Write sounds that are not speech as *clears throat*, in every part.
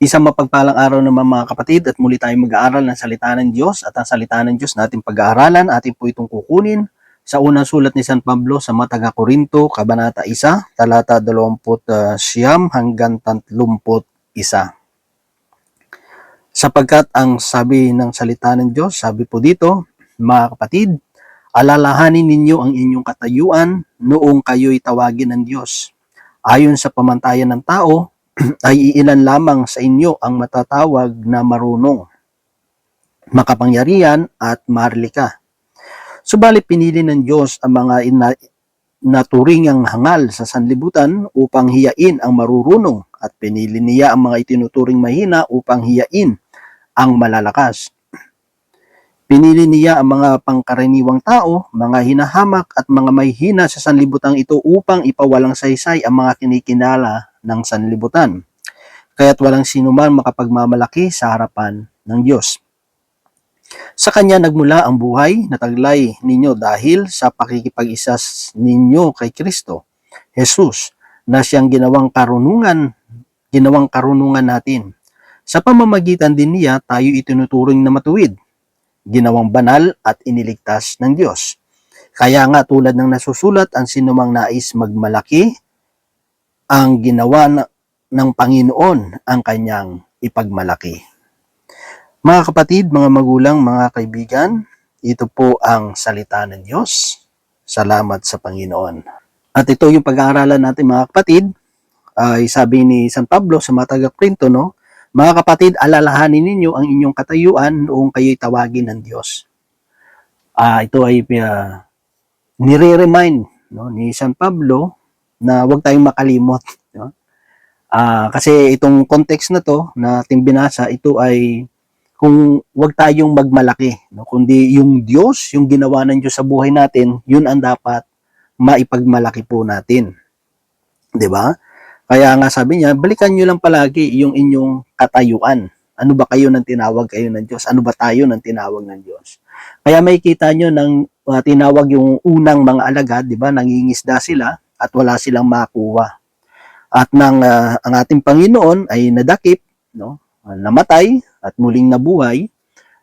Isang mapagpalang araw naman mga kapatid at muli tayong mag-aaral ng salita ng Diyos at ang salita ng Diyos natin pag-aaralan atin po itong kukunin sa unang sulat ni San Pablo sa mga taga-Korinto, Kabanata 1, talata 20 siyam hanggang 31. Sapagkat ang sabi ng salita ng Diyos, sabi po dito, mga kapatid, alalahanin ninyo ang inyong katayuan noong kayo'y tawagin ng Diyos. Ayon sa pamantayan ng tao, *clears throat* ay iilan lamang sa inyo ang matatawag na marunong, makapangyarihan at marlika. Subalit pinili ng Diyos ang mga ina- naturingang hangal sa sanlibutan upang hiyain ang marurunong at pinili niya ang mga itinuturing mahina upang hiyain ang malalakas. Pinili niya ang mga pangkaraniwang tao, mga hinahamak at mga may hina sa sanlibutan ito upang ipawalang saysay ang mga kinikinala ng sanlibutan. Kaya't walang sino man makapagmamalaki sa harapan ng Diyos. Sa kanya nagmula ang buhay na taglay ninyo dahil sa pakikipag-isa ninyo kay Kristo, Jesus, na siyang ginawang karunungan, ginawang karunungan natin. Sa pamamagitan din niya, tayo itinuturing na matuwid, ginawang banal at iniligtas ng Diyos. Kaya nga tulad ng nasusulat, ang sinumang nais magmalaki, ang ginawa na- ng Panginoon ang kanyang ipagmalaki. Mga kapatid, mga magulang, mga kaibigan, ito po ang salita ng Diyos. Salamat sa Panginoon. At ito yung pag-aaralan natin mga kapatid, ay sabi ni San Pablo sa mga taga-Corinto, no? Mga kapatid, alalahanin ninyo ang inyong katayuan noong kayo'y tawagin ng Diyos. Ah, ito ay uh, nire-remind no, ni San Pablo na huwag tayong makalimot. No? Ah, kasi itong context na to na ating binasa, ito ay kung wag tayong magmalaki, no? kundi yung Diyos, yung ginawa ng Diyos sa buhay natin, yun ang dapat maipagmalaki po natin. 'Di ba? Kaya nga sabi niya, balikan niyo lang palagi yung inyong katayuan. Ano ba kayo ng tinawag kayo ng Diyos? Ano ba tayo ng tinawag ng Diyos? Kaya may kita niyo ng uh, tinawag yung unang mga alagad, 'di ba? Nangingisda sila at wala silang makuha. At nang uh, ang ating Panginoon ay nadakip, no? namatay at muling nabuhay,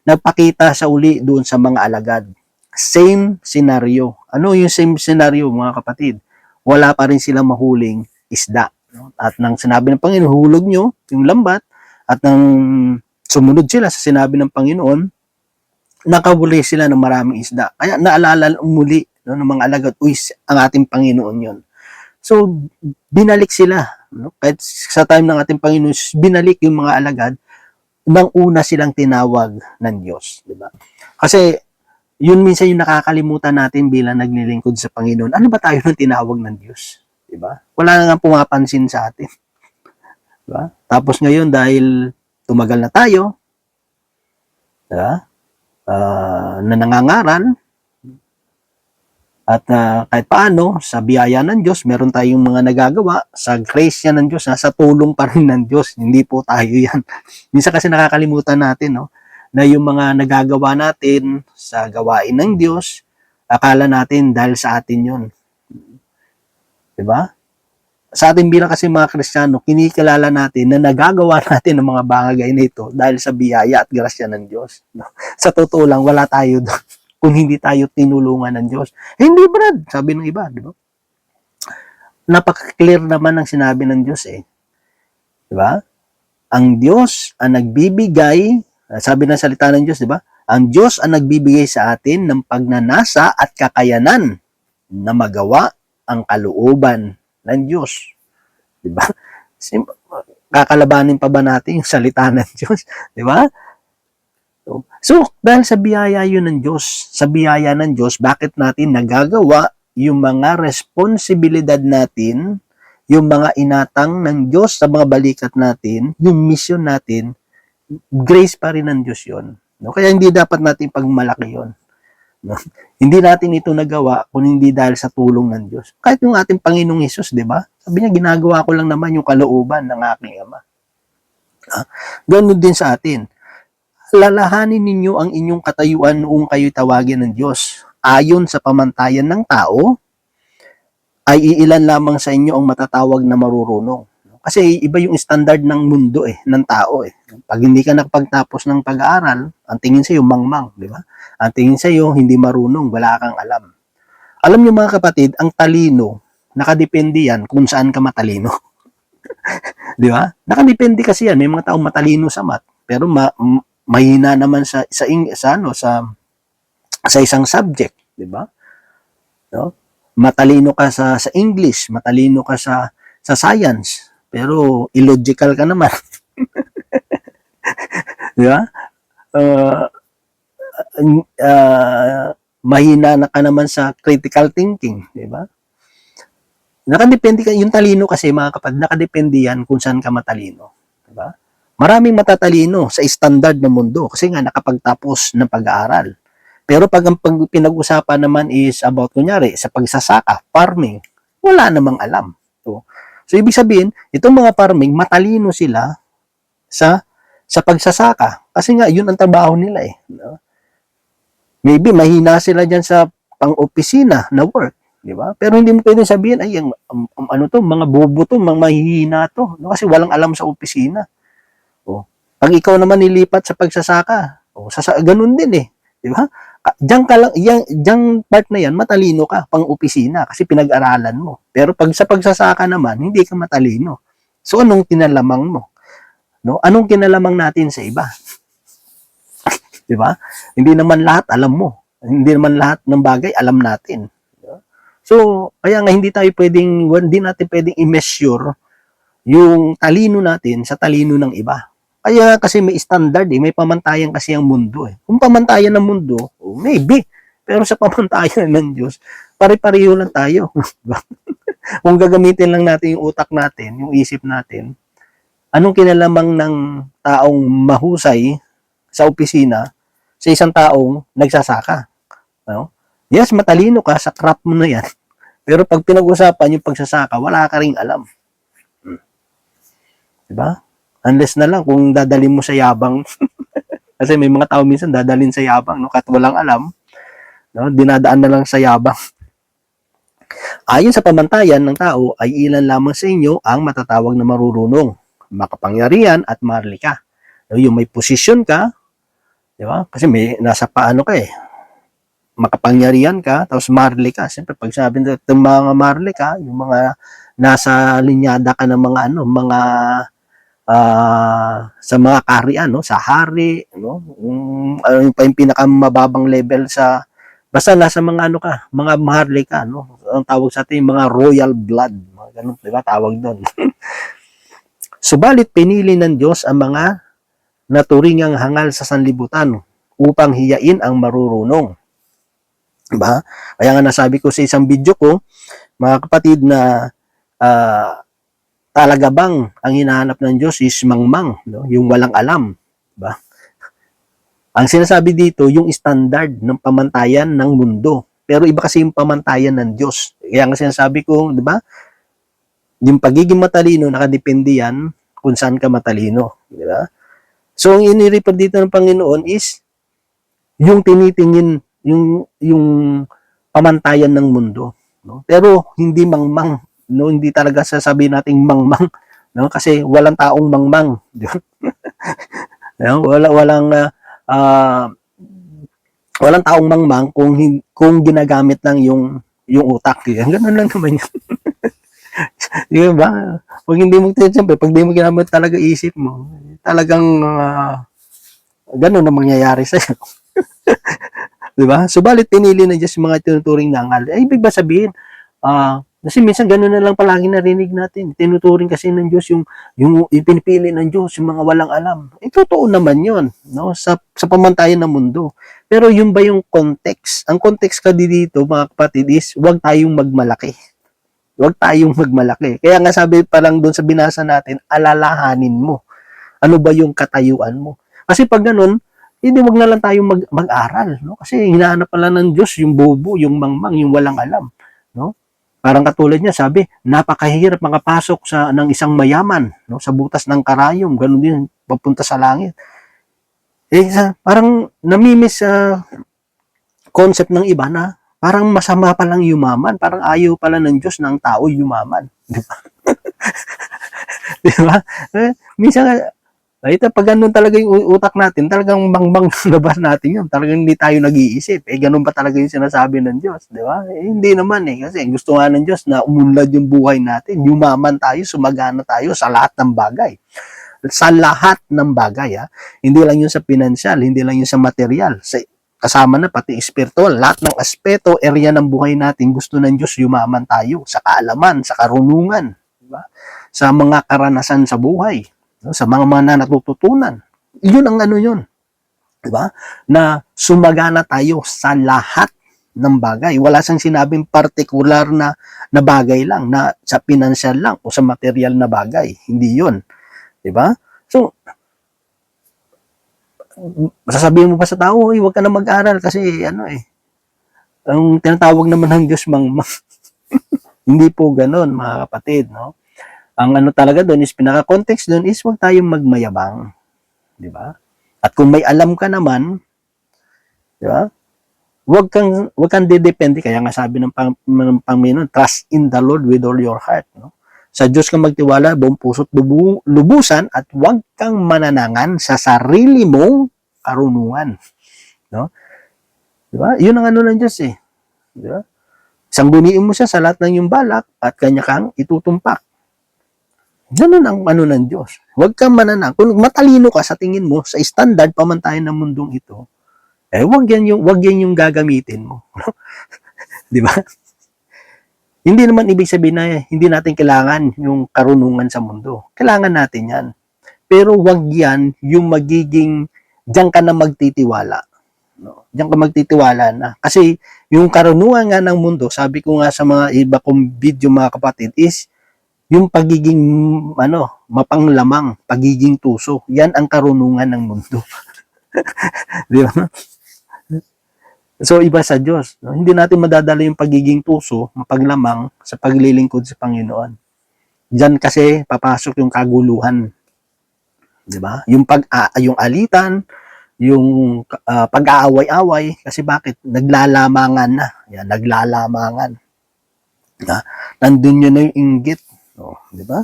nagpakita sa uli doon sa mga alagad. Same scenario. Ano yung same scenario mga kapatid? Wala pa rin silang mahuling isda. No? At nang sinabi ng Panginoon, hulog nyo yung lambat at nang sumunod sila sa sinabi ng Panginoon, nakabuli sila ng maraming isda. Kaya naalala muli no, ng mga alagad, uy, ang ating Panginoon yon. So, binalik sila. No? Kahit sa time ng ating Panginoon, binalik yung mga alagad nang una silang tinawag ng Diyos. Di ba? Kasi, yun minsan yung nakakalimutan natin bilang naglilingkod sa Panginoon. Ano ba tayo ng tinawag ng Diyos? Di ba? Wala na nga pumapansin sa atin. Di ba? Tapos ngayon, dahil tumagal na tayo, di ba? Uh, na nangangaral, at uh, kahit paano, sa biyaya ng Diyos, meron tayong mga nagagawa. Sa grace niya ng Diyos, nasa tulong pa rin ng Diyos. Hindi po tayo *laughs* yan. Minsan kasi nakakalimutan natin, no? Na yung mga nagagawa natin sa gawain ng Diyos, akala natin dahil sa atin yun. Diba? Sa atin bilang kasi mga Kristiyano, kinikilala natin na nagagawa *laughs* natin ng mga bagay na ito dahil sa biyaya at grasya ng Diyos. No? Sa totoo lang, wala tayo doon kung hindi tayo tinulungan ng Diyos. Hindi, Brad, sabi ng iba, di ba? Napaka-clear naman ang sinabi ng Diyos eh. Di ba? Ang Diyos ang nagbibigay, sabi ng salita ng Diyos, di ba? Ang Diyos ang nagbibigay sa atin ng pagnanasa at kakayanan na magawa ang kalooban ng Diyos. Di ba? Kakalabanin pa ba natin yung salita ng Diyos? Di ba? So, dahil sa biyaya yun ng Diyos, sa biyaya ng Diyos, bakit natin nagagawa yung mga responsibilidad natin, yung mga inatang ng Diyos sa mga balikat natin, yung mission natin, grace pa rin ng Diyos yun. No? Kaya hindi dapat natin pagmalaki yun. No? *laughs* hindi natin ito nagawa kung hindi dahil sa tulong ng Diyos. Kahit yung ating Panginoong Isus, di ba? Sabi niya, ginagawa ko lang naman yung kalooban ng aking Ama. Ah, ganun din sa atin lalahanin ninyo ang inyong katayuan noong kayo'y tawagin ng Diyos. Ayon sa pamantayan ng tao, ay iilan lamang sa inyo ang matatawag na marurunong. Kasi iba yung standard ng mundo eh, ng tao eh. Pag hindi ka nakapagtapos ng pag-aaral, ang tingin sa'yo mangmang, di ba? Ang tingin sa'yo hindi marunong, wala kang alam. Alam niyo mga kapatid, ang talino, nakadepende yan kung saan ka matalino. *laughs* di ba? Nakadepende kasi yan. May mga taong matalino sa math, pero ma- mahina naman sa sa, ing- sa ano sa sa isang subject, di ba? No? Matalino ka sa sa English, matalino ka sa sa science, pero illogical ka naman. *laughs* di ba? Uh, uh, mahina na ka naman sa critical thinking, di ba? Nakadepende ka, yung talino kasi mga kapatid, nakadepende yan kung saan ka matalino. Maraming matatalino sa standard ng mundo kasi nga nakapagtapos ng pag-aaral. Pero pag ang pinag-usapan naman is about, kunyari, sa pagsasaka, farming, wala namang alam. So, so ibig sabihin, itong mga farming, matalino sila sa sa pagsasaka. Kasi nga, yun ang trabaho nila eh. No? Maybe mahina sila dyan sa pang-opisina na work. Di ba? Pero hindi mo pwedeng sabihin, ay, ang, ang- ang ano to, mga bobo to, mga mahihina to. No? Kasi walang alam sa opisina. Pag ikaw naman nilipat sa pagsasaka, o, sasa, ganun din eh. Di ba? Ah, Diyan ka lang, yang, diyan part na yan, matalino ka, pang opisina, kasi pinag-aralan mo. Pero pag sa pagsasaka naman, hindi ka matalino. So, anong kinalamang mo? No? Anong kinalamang natin sa iba? *laughs* Di ba? Hindi naman lahat alam mo. Hindi naman lahat ng bagay alam natin. So, kaya nga hindi tayo pwedeng, hindi natin pwedeng i-measure yung talino natin sa talino ng iba. Kaya kasi may standard eh, may pamantayan kasi ang mundo eh. Kung pamantayan ng mundo, oh, maybe. Pero sa *laughs* pamantayan ng Diyos, pare-pareho lang tayo. *laughs* Kung gagamitin lang natin yung utak natin, yung isip natin, anong kinalamang ng taong mahusay sa opisina sa isang taong nagsasaka? No? Yes, matalino ka sa craft mo na yan. *laughs* Pero pag pinag-usapan yung pagsasaka, wala ka ring alam. Hmm. Diba? Unless na lang kung dadalhin mo sa yabang. *laughs* Kasi may mga tao minsan dadalhin sa yabang, no? Kahit walang alam, no? dinadaan na lang sa yabang. *laughs* Ayon sa pamantayan ng tao, ay ilan lamang sa inyo ang matatawag na marurunong, makapangyarihan at marlika. No, yung may posisyon ka, di ba? Kasi may nasa paano ka eh. Makapangyarihan ka, tapos marli ka. Siyempre, pag sabi itong mga marli ka, yung mga nasa linyada ka ng mga ano, mga ah, sa mga kaharian, no? Sa hari, no? Um, ano pa yung pinakamababang level sa basta nasa mga ano ka, mga maharli ka, no? Ang tawag sa atin, mga royal blood, mga ganun, di ba? Tawag doon. *laughs* Subalit pinili ng Diyos ang mga naturingang hangal sa sanlibutan upang hiyain ang marurunong. Diba? Kaya nga nasabi ko sa isang video ko, mga kapatid na ah, talaga bang ang hinahanap ng Diyos is mangmang, no? yung walang alam. Diba? Ang sinasabi dito, yung standard ng pamantayan ng mundo. Pero iba kasi yung pamantayan ng Diyos. Kaya nga sinasabi ko, di ba? Yung pagiging matalino, nakadepende yan kung saan ka matalino. Di ba? So, ang inireport dito ng Panginoon is yung tinitingin, yung, yung pamantayan ng mundo. No? Pero hindi mangmang. No? Hindi talaga sasabihin nating mangmang. *laughs* No? Kasi walang taong mangmang. *laughs* No? Wala, walang ah, ah, walang taong mangmang kung kung ginagamit lang yung yung utak. Yan, ganun lang naman yun. *laughs* Di ba? Pag hindi mo, siyempre, pag di mo ginamit talaga isip mo, talagang ah, ganun ang mangyayari sa'yo. Di ba? Subalit pinili na Diyos yung mga tinuturing na angal. Ay, ibig ba sabihin, ah, kasi minsan ganun na lang palagi narinig natin. Tinuturing kasi ng Diyos yung, yung ipinipili ng Diyos, yung mga walang alam. Eh, totoo naman yun, no? Sa, sa pamantayan ng mundo. Pero yun ba yung context? Ang context ka dito, mga kapatid, is huwag tayong magmalaki. Huwag tayong magmalaki. Kaya nga sabi pa lang doon sa binasa natin, alalahanin mo. Ano ba yung katayuan mo? Kasi pag ganun, hindi wag na lang tayong mag, mag-aral. No? Kasi hinahanap pala ng Diyos yung bobo, yung mangmang, yung walang alam. No? Parang katulad niya, sabi, napakahirap makapasok sa ng isang mayaman, no? sa butas ng karayom, ganun din, papunta sa langit. Eh, parang namimiss sa concept ng iba na parang masama pa lang yumaman, parang ayaw pala ng Diyos ng tao yumaman. *laughs* Di ba? *laughs* Di ba? Eh, minsan, ito, pag ganun talaga yung utak natin, talagang bangbang *laughs* labas natin yun. Talagang hindi tayo nag-iisip. Eh, ganun pa talaga yung sinasabi ng Diyos. Di ba? Eh, hindi naman eh. Kasi gusto nga ng Diyos na umunlad yung buhay natin. Yumaman tayo, sumagana tayo sa lahat ng bagay. Sa lahat ng bagay, ha? Hindi lang yun sa pinansyal, hindi lang yun sa material. Sa, kasama na pati spiritual. Lahat ng aspeto, area ng buhay natin, gusto ng Diyos yumaman tayo sa kaalaman, sa karunungan, di ba? sa mga karanasan sa buhay, no? sa mga mga na natututunan. Yun ang ano yun. Di ba? Na sumagana tayo sa lahat ng bagay. Wala siyang sinabing partikular na, na bagay lang, na sa pinansyal lang o sa material na bagay. Hindi yun. Di ba? So, sasabihin mo pa sa tao, "Uy, huwag ka na mag-aral kasi ano eh, ang tinatawag naman ng Diyos mang, mang *laughs* hindi po ganon mga kapatid, no? Ang ano talaga doon is pinaka-context doon is huwag tayong magmayabang, di ba? At kung may alam ka naman, di ba? Huwag kang huwag kang didepende kaya nga sabi ng pang, ng Panginoon, trust in the Lord with all your heart, no? Sa Diyos kang magtiwala, buong puso't lubu, lubusan at huwag kang mananangan sa sarili mong karunungan. No? Di ba? Yun ang ano ng Diyos eh. Di ba? Sangguniin mo siya sa lahat ng iyong balak at kanya kang itutumpak. Ganun ang ano ng Diyos. Huwag kang mananang. Kung matalino ka sa tingin mo, sa standard pamantayan ng mundong ito, eh, wag yan yung, wag yan yung gagamitin mo. *laughs* Di ba? Hindi naman ibig sabihin na hindi natin kailangan yung karunungan sa mundo. Kailangan natin yan. Pero wag yan yung magiging, diyan ka na magtitiwala. No? Diyan ka magtitiwala na. Kasi yung karunungan nga ng mundo, sabi ko nga sa mga iba kong video mga kapatid, is yung pagiging ano, mapanglamang, pagiging tuso. Yan ang karunungan ng mundo. *laughs* Di ba? So, iba sa Diyos. No? Hindi natin madadala yung pagiging tuso, mapaglamang sa paglilingkod sa Panginoon. Diyan kasi papasok yung kaguluhan. 'Di ba? Yung pag a- yung alitan, yung ah, pag-aaway-away kasi bakit naglalamangan na. Yan, naglalamangan. Na, nandun yun na yung inggit, no, 'di ba?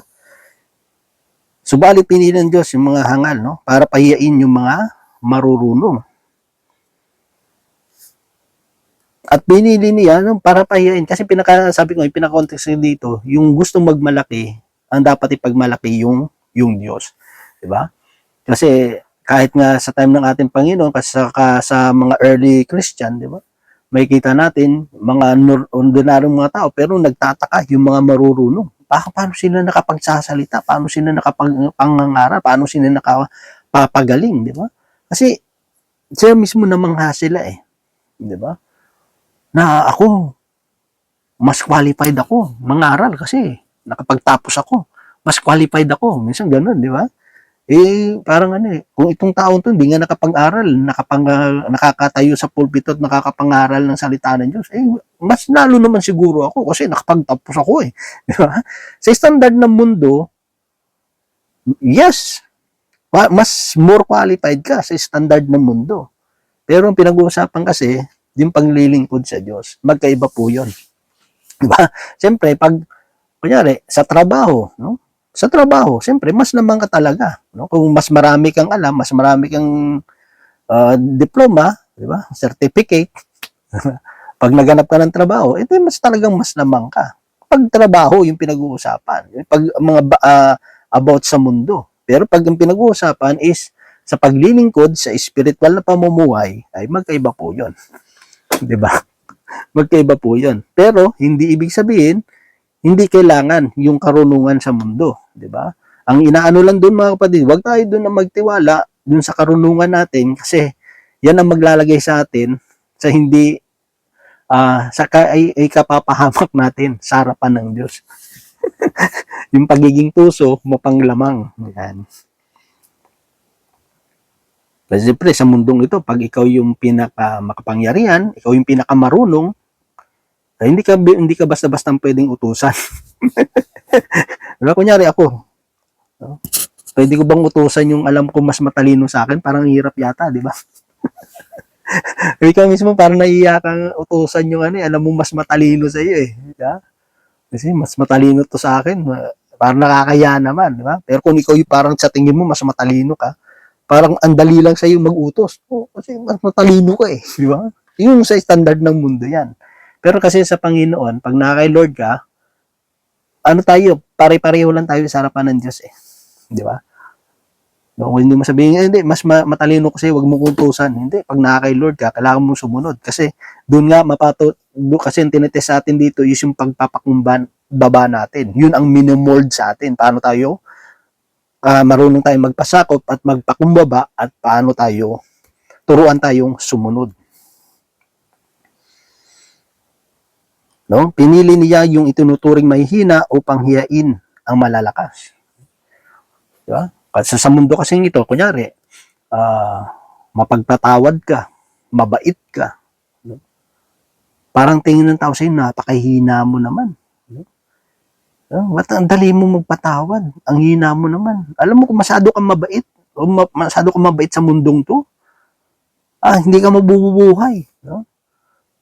Subalit pinili ng Diyos yung mga hangal, no, para pahiyain yung mga marurunong. At pinili niya no, para pahiyain. Kasi pinaka, sabi ko, pinaka-context ko dito, yung gusto magmalaki, ang dapat ipagmalaki yung, yung Diyos. Di ba? Kasi kahit nga sa time ng ating Panginoon, kasi sa, sa mga early Christian, di ba? May kita natin, mga ordinaryong mga tao, pero nagtataka yung mga marurunong. Pa- paano sila nakapagsasalita? Paano sila nakapagpangangaral? Paano sila nakapapagaling? Di ba? Kasi sila mismo namangha sila eh. Di ba? na ako, mas qualified ako mangaral kasi nakapagtapos ako. Mas qualified ako. Minsan ganun, di ba? Eh, parang ano eh, kung itong taon to hindi nga nakapag-aral, nakapang, nakakatayo sa pulpito at nakakapangaral ng salita ng Diyos, eh, mas lalo naman siguro ako kasi nakapagtapos ako eh. *laughs* Di ba? Sa standard ng mundo, yes, ma- mas more qualified ka sa standard ng mundo. Pero ang pinag-uusapan kasi, yung paglilingkod sa Diyos. Magkaiba po yun. *laughs* Diba? Siyempre, pag, kunyari, sa trabaho, no? Sa trabaho, siyempre, mas naman ka talaga. No? Kung mas marami kang alam, mas marami kang ah, diploma, di ba? Certificate. *laughs* pag naganap ka ng trabaho, ito mas talagang mas naman ka. Pag trabaho, yung pinag-uusapan. Pag mga ah, about sa mundo. Pero pag yung pinag-uusapan is sa paglilingkod sa spiritual na pamumuhay, ay magkaiba po yun. *laughs* 'di ba? Magkaiba po 'yon. Pero hindi ibig sabihin hindi kailangan yung karunungan sa mundo, 'di ba? Ang inaano lang doon mga kapatid, wag tayo doon na magtiwala doon sa karunungan natin kasi yan ang maglalagay sa atin sa hindi ah sa ay, ay kapapahamak natin sa harapan ng Diyos. *laughs* yung pagiging tuso, mapanglamang. Yan. Kasi siyempre, sa mundong ito, pag ikaw yung pinaka makapangyarihan, ikaw yung pinaka marunong, ay hindi ka hindi ka basta-basta pwedeng utusan. *laughs* Diba, kunyari ako, no? pwede ko bang utusan yung alam ko mas matalino sa akin? Parang hirap yata, di ba? *laughs* ikaw mismo parang naiiyak kang utusan yung ano, eh, alam mo mas matalino sa iyo eh. Diba? Kasi mas matalino to sa akin. Parang nakakaya naman, di ba? Pero kung ikaw yung parang sa tingin mo mas matalino ka, parang ang dali lang sa'yo mag-utos. Oh, kasi mas matalino ka eh, di ba? Yung sa standard ng mundo yan. Pero kasi sa Panginoon, pag nakakay Lord ka, ano tayo, pare-pareho lang tayo sa harapan ng Diyos eh. Di ba? No, hindi mo sabihin, "Eh, hindi, mas ma- matalino kasi wag mong utusan. Hindi, pag nakakay Lord ka, kailangan mong sumunod. Kasi doon nga, mapato, doon kasi yung tinetest sa atin dito is yung pagpapakumban, baba natin. Yun ang minimold sa atin. Paano tayo ah, marunong tayong magpasakop at magpakumbaba at paano tayo turuan tayong sumunod. No? Pinili niya yung itinuturing mahihina upang hiyain ang malalakas. Di ba? Kasi sa mundo kasi ito, kunyari, ah, mapagpatawad ka, mabait ka. no? Parang tingin ng tao sa'yo, napakahina mo naman. no? Ah, Ba't ang dali mo magpatawad? Ang hina mo naman. Alam mo kung masyado kang mabait, o ma- masyado kang mabait sa mundong to, ah, hindi ka mabubuhay. No?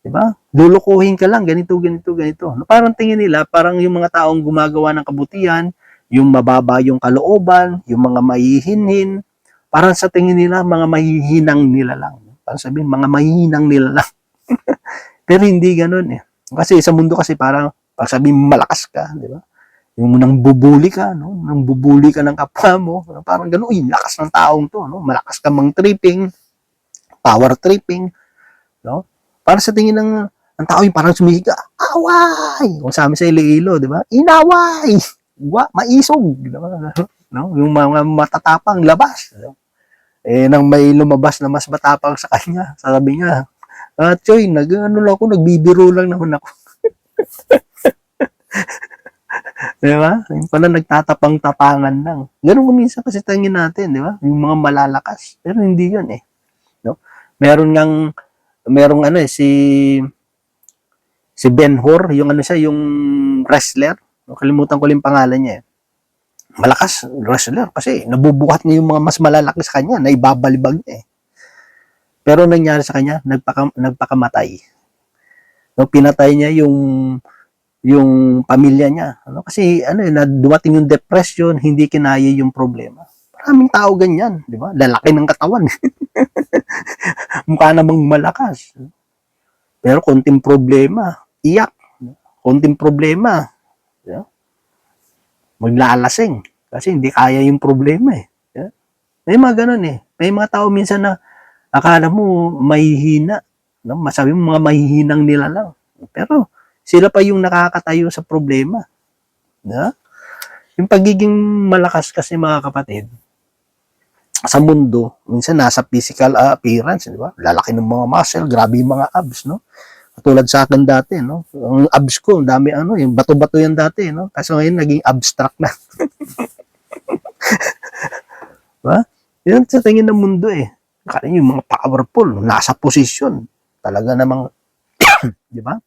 Diba? Lulukuhin ka lang, ganito, ganito, ganito. No, Parang tingin nila, parang yung mga taong gumagawa ng kabutihan, yung mababa yung kalooban, yung mga mahihinhin, parang sa tingin nila, mga mahihinang nila lang. Parang sabihin, mga mahihinang nila lang. *laughs* Pero hindi ganun eh. Kasi sa mundo kasi parang, pag sabihin malakas ka, di ba? Yung nang bubuli ka, no? Nang bubuli ka ng kapwa mo, parang ganun, uy, lakas ng taong to, no? Malakas ka mang tripping, power tripping, no? Para sa tingin ng ang tao yung parang sumihiga, away! Kung sa amin sa Iloilo, di ba? Inaway! Wa, maisog! Di ba? *laughs* No? Yung mga matatapang labas. no? Eh, nang may lumabas na mas matapang sa kanya, sabi niya, ah, Choy, nag, ano lang ako, nagbibiro lang naman ako. *laughs* di ba? Yung pala nagtatapang-tapangan lang. Ganun kung minsan kasi tingin natin, di ba? Yung mga malalakas. Pero hindi yun eh. No? Meron ngang, merong ano eh, si, si Ben Hur, yung ano siya, yung wrestler. No, Kalimutan ko lang pangalan niya eh. Malakas wrestler kasi nabubuhat niya yung mga mas malalaki sa kanya, na ibabalibag niya eh. Pero ang nangyari sa kanya, nagpaka, nagpakamatay. No, pinatay niya yung yung pamilya niya. Ano? Kasi ano, eh, na dumating yung depression, hindi kinaya yung problema. Maraming tao ganyan, di ba? Lalaki ng katawan. *laughs* Mukha namang malakas. Pero konting problema, iyak. Konting problema, ba? maglalasing. Kasi hindi kaya yung problema eh. Ba? May mga ganun eh. May mga tao minsan na akala mo mahihina. No? Masabi mo mga mahihinang nila lang. Pero sila pa yung nakakatayo sa problema. Ba? Yung pagiging malakas kasi mga kapatid, sa mundo, minsan nasa physical uh, appearance, di ba? Lalaki ng mga muscle, grabe yung mga abs, no? Katulad sa akin dati, no? Ang abs ko, ang dami ano, yung bato-bato yan dati, no? Kasi ngayon naging abstract na. *laughs* ba? Yan sa tingin ng mundo eh. Kaya yung mga powerful, nasa posisyon. Talaga namang, *coughs* di ba?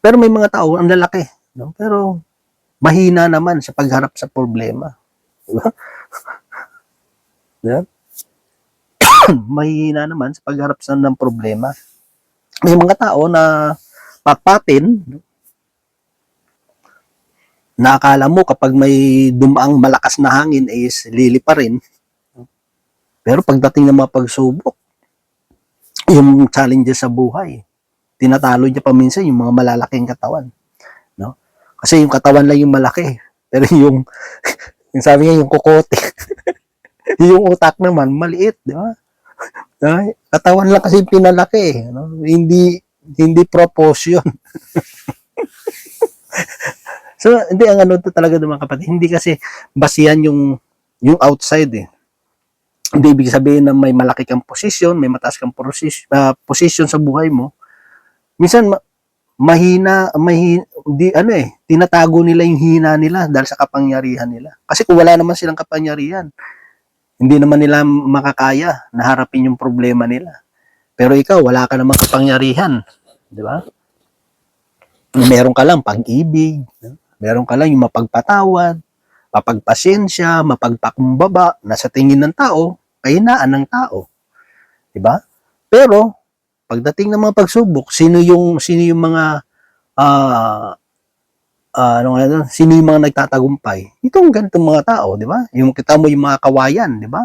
Pero may mga tao, ang lalaki, no? Pero mahina naman sa pagharap sa problema. Di ba? *laughs* Yeah. *clears throat* mahihina naman sa pagharap sa ng problema. May mga tao na papatin na akala mo kapag may dumaang malakas na hangin is lilipa rin. Pero pagdating ng mga pagsubok, yung challenges sa buhay, tinatalo niya pa minsan yung mga malalaking katawan. No? Kasi yung katawan lang yung malaki. Pero yung, *laughs* yung sabi niya, yung kokote. *laughs* yung utak naman, maliit, di ba? *laughs* Katawan lang kasi pinalaki, no? hindi hindi proportion. *laughs* so, hindi ang ano to talaga ng mga kapatid, hindi kasi basihan yung yung outside eh. Hindi ibig sabihin na may malaki kang posisyon, may mataas kang posis- ah, position sa buhay mo. Minsan ma- mahina, mahi, di, ano eh, tinatago nila yung hina nila dahil sa kapangyarihan nila. Kasi kung wala naman silang kapangyarihan, hindi naman nila makakaya na harapin yung problema nila. Pero ikaw, wala ka namang kapangyarihan. Di ba? Meron ka lang pag-ibig. Meron ka lang yung mapagpatawad, mapagpasensya, mapagpakumbaba na sa tingin ng tao, kahinaan ng tao. Di ba? Pero, pagdating ng mga pagsubok, sino yung, sino yung mga ah, ah, ano nga sino yung mga nagtatagumpay? Itong ganitong mga tao, di ba? Yung kita mo yung mga kawayan, di ba?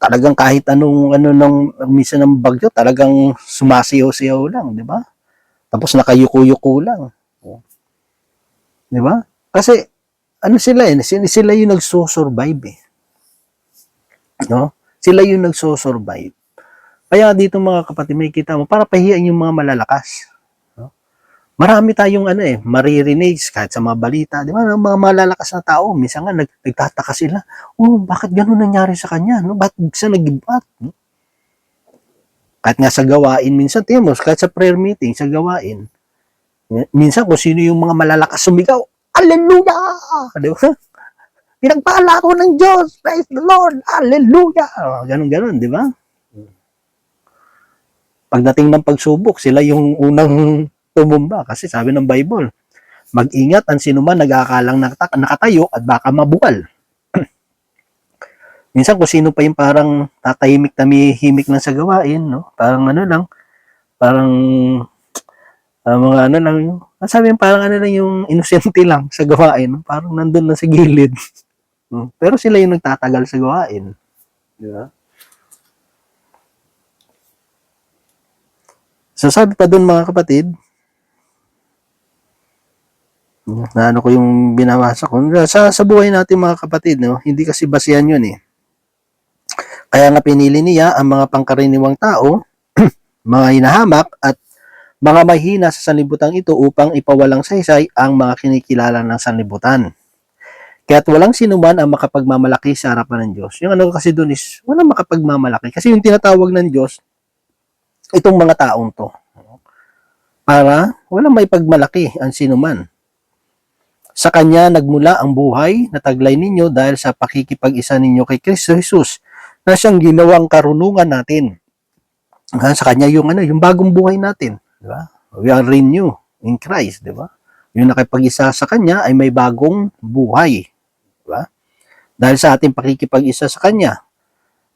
Talagang kahit anong ano nung minsan ng bagyo, talagang sumasiyaw-siyaw lang, di ba? Tapos nakayuko-yuko lang. Di ba? Kasi ano sila eh, sila, sila yung nagso-survive eh. No? Sila yung nagso-survive. Kaya dito mga kapatid, may kita mo, para pahiyan yung mga malalakas. Marami tayong ano eh, maririnig kahit sa mga balita, di ba? Mga malalakas na tao, minsan nga nag, nagtataka sila, oh, bakit ganun nangyari sa kanya? No? Bakit siya nag-give? No? Kahit nga sa gawain, minsan, tingnan mo, kahit sa prayer meeting, sa gawain, minsan kung sino yung mga malalakas sumigaw, Hallelujah! Di ba? *laughs* Pinagpala ko ng Diyos. Praise the Lord. Hallelujah! Oh, Ganon, ganon, di ba? Pagdating ng pagsubok, sila yung unang tumumba. Kasi sabi ng Bible, mag-ingat ang sinuman nag-aakalang nakata- nakatayo at baka mabuwal. *clears throat* Minsan kung sino pa yung parang tatahimik tamihimik lang sa gawain, no? Parang ano lang, parang ah, mga ano lang, yung, sabi yung parang ano lang yung inosente lang sa gawain, no? parang nandun na sa gilid. No? *laughs* Pero sila yung nagtatagal sa gawain. Di ba? So sabi pa doon mga kapatid, na ano ko yung binabasa ko, sa, sa buhay natin mga kapatid, no? hindi kasi basihan yun eh. Kaya nga pinili niya ang mga pangkaraniwang tao, *clears throat* mga hinahamak at mga mahina sa sanlibutan ito upang ipawalang saysay ang mga kinikilala ng sanlibutan. Kaya't walang sinuman ang makapagmamalaki sa harapan ng Diyos. Yung ano kasi doon is, walang makapagmamalaki. Kasi yung tinatawag ng Diyos, itong mga taong to. Para walang may pagmalaki ang sinuman. Sa Kanya nagmula ang buhay na taglay ninyo dahil sa pakikipag-isa ninyo kay Kristo Jesus na siyang ginawang karunungan natin. Sa Kanya yung ano, yung bagong buhay natin. Di ba? We are renew in Christ, di ba? Yung nakipag-isa sa Kanya ay may bagong buhay. Di ba? Dahil sa ating pakikipag-isa sa Kanya.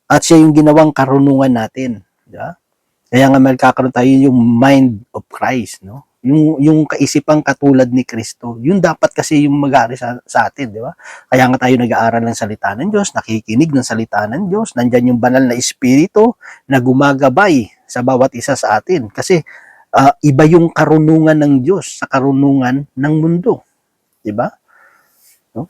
At siya yung ginawang karunungan natin. Di ba? Kaya nga magkakaroon tayo yung mind of Christ, no? Yung, yung kaisipang katulad ni Kristo. Yun dapat kasi yung mag sa, sa atin, di ba? Kaya nga tayo nag-aaral ng salita ng Diyos, nakikinig ng salita ng Diyos, nandyan yung banal na espiritu na gumagabay sa bawat isa sa atin. Kasi ah, iba yung karunungan ng Diyos sa karunungan ng mundo. Di ba? No?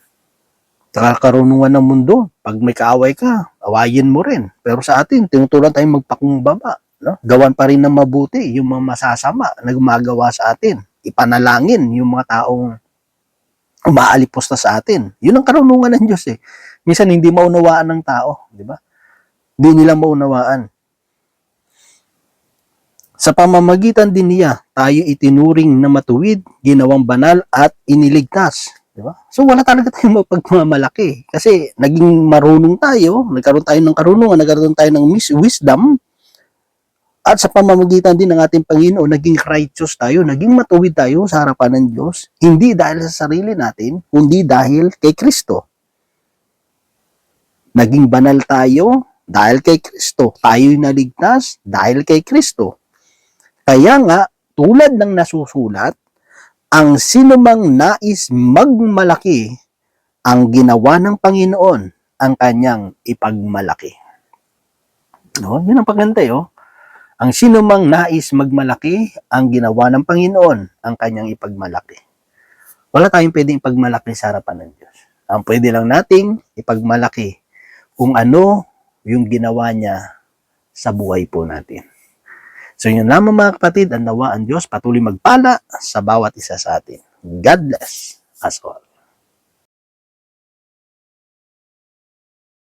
Sa karunungan ng mundo, pag may kaaway ka, awayin mo rin. Pero sa atin, tinutulan tayong magpakumbaba. No? Gawan pa rin ng mabuti yung mga masasama na gumagawa sa atin. Ipanalangin yung mga taong umaalipos na sa atin. Yun ang karunungan ng Diyos eh. Minsan hindi maunawaan ng tao, di ba? Hindi nila maunawaan. Sa pamamagitan din niya, tayo itinuring na matuwid, ginawang banal at iniligtas. Di ba? So wala talaga tayong mapagmamalaki. Kasi naging marunong tayo, nagkaroon tayo ng karunungan, nagkaroon tayo ng wisdom, at sa pamamagitan din ng ating Panginoon, naging righteous tayo, naging matuwid tayo sa harapan ng Diyos, hindi dahil sa sarili natin, kundi dahil kay Kristo. Naging banal tayo dahil kay Kristo. Tayo'y naligtas dahil kay Kristo. Kaya nga, tulad ng nasusulat, ang sinumang nais magmalaki, ang ginawa ng Panginoon, ang kanyang ipagmalaki. No, yun ang paganda eh, oh. Ang sinumang nais magmalaki, ang ginawa ng Panginoon, ang kanyang ipagmalaki. Wala tayong pwedeng ipagmalaki sa harapan ng Diyos. Ang pwede lang nating ipagmalaki kung ano yung ginawa niya sa buhay po natin. So yun lamang mga kapatid, ang nawa ang Diyos patuloy magpala sa bawat isa sa atin. God bless us all.